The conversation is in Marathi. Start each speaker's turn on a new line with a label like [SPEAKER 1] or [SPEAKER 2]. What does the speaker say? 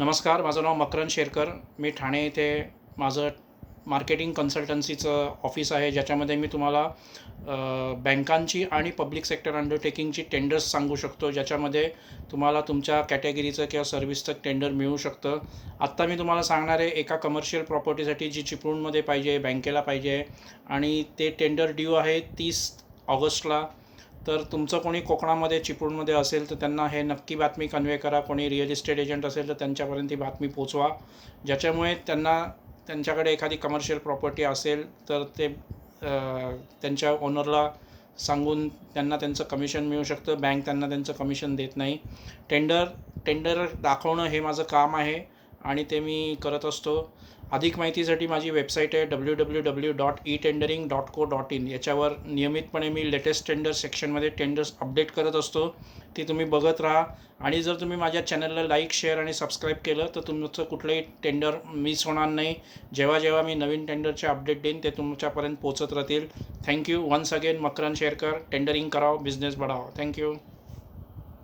[SPEAKER 1] नमस्कार माझं नाव मकरन शेरकर. मी ठाणे येथे माझं मार्केटिंग कन्सल्टन्सीचं ऑफिस आहे ज्याच्यामध्ये मी तुम्हाला बँकांची आणि पब्लिक सेक्टर अंडरटेकिंगची टेंडर्स सांगू शकतो ज्याच्यामध्ये तुम्हाला तुमच्या कॅटेगरीचं किंवा सर्व्हिसचं टेंडर मिळू शकतं. आत्ता मी तुम्हाला सांगणार आहे एका कमर्शियल प्रॉपर्टीसाठी जी चिपळूणमध्ये पाहिजे बँकेला पाहिजे आणि ते टेंडर ड्यू आहे तीस ऑगस्टला. तर तुमचं कोणी कोकणामध्ये चिपळूणमध्ये असेल तर त्यांना हे नक्की बातमी कन्वे करा. कोणी रिअल इस्टेट एजंट असेल तर त्यांच्यापर्यंत ही बातमी पोचवा. ज्याच्यामुळे त्यांना त्यांच्याकडे एखादी कमर्शियल प्रॉपर्टी असेल तर ते त्यांच्या ओनरला सांगून त्यांना त्यांचं कमिशन मिळू शकतं. बँक त्यांना त्यांचं कमिशन देत नाही. टेंडर टेंडर दाखवणं हे माझं काम आहे. आणि ते मी करत असतो. अधिक माहितीसाठी माझी वेबसाईट आहे W W W dot e tendering dot co dot in याच्यावर नियमितपणे मी लेटेस्ट टेंडर सेक्शनमध्ये टेंडर्स अपडेट करत असतो. ती तुम्ही बघत राहा. आणि जर तुम्ही माझ्या चॅनलला लाईक शेअर आणि सबस्क्राईब केलं तर तुमचं कुठलंही टेंडर मिस होणार नाही. जेव्हा जेव्हा मी नवीन टेंडरचे अपडेट देईन ते तुमच्यापर्यंत पोचत राहतील. Thank you once again Makaran Sharekar tendering करावं बिझनेस बढावा. Thank you